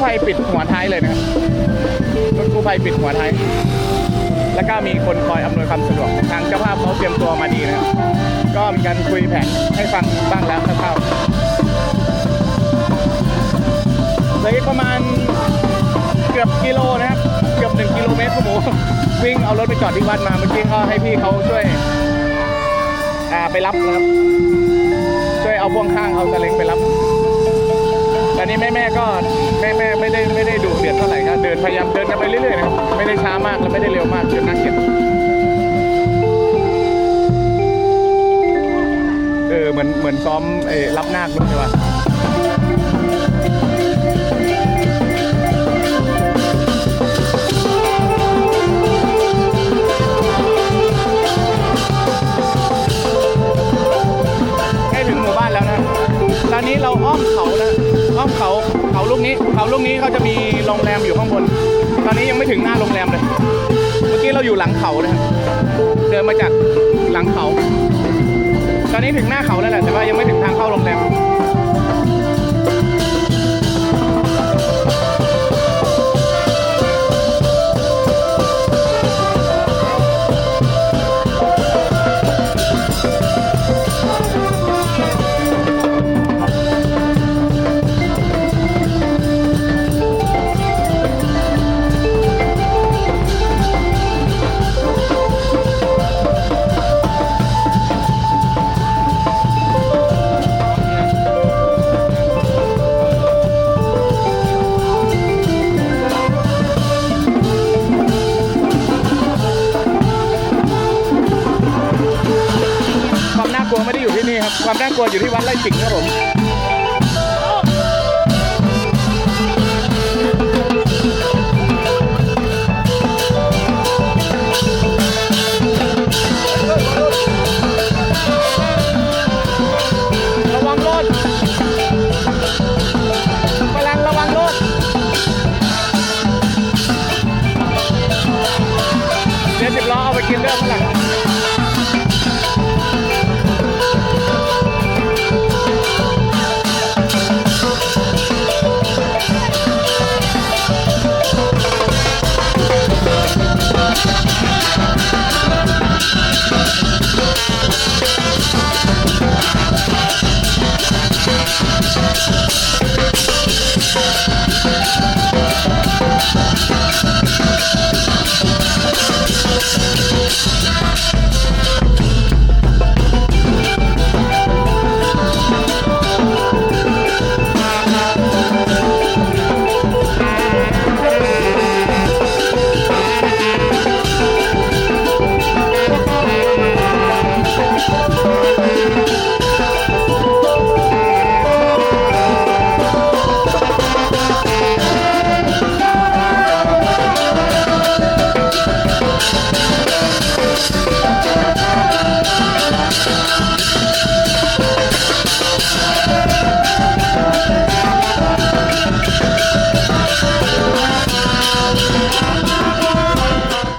กู้ภัยปิดหัวท้ายเลยนะครับรถกู้ภัยปิดหัวท้าย แล้วก็มีคนคอยอำนวยความสะดวก ทางเจ้าภาพเขาเตรียมตัวมาดีนะครับ ก็มีการคุยแผนให้ฟังบ้างแล้วคร่าวๆเหลือประมาณเกือบกิโลนะครับ เกือบหนึ่งกิโลเมตรคุณหมูวิ่งเอารถไปจอดที่วัดมาเมื่อกี้ก็ให้พี่เขาช่วยอ่าไปรับนะครับ ช่วยเอาพ่วงข้างเอาสเล้งไปรับ ตอนนี้แม่แม่ก็แม่แม่ไม่ได้ไม่ได้ดูเดือดเท่าไหร่ครับเดินพยายามเดินกันไปเรื่อยๆนะครับไม่ได้ช้ามากและไม่ได้เร็วมากจนน่าเกลียดเออเหมือนเหมือนซ้อมเอรับนาคมั้งใช่ปะ เขาลูกนี้เขาจะมีโรงแรมอยู่ข้างบน ตอนนี้ยังไม่ถึงหน้าโรงแรมเลย เมื่อกี้เราอยู่หลังเขานะครับเดินมาจากหลังเขา ตอนนี้ถึงหน้าเขาแล้วแหละแต่ว่ายังไม่ถึงทางเข้าโรงแรม ความน่ากลัวอยู่ที่วัดไร่จิงครับผมระวังรถกำลังระวังรถเดี๋ยวสิบล้อเอาไปกินเรื่องเมื่อไหร่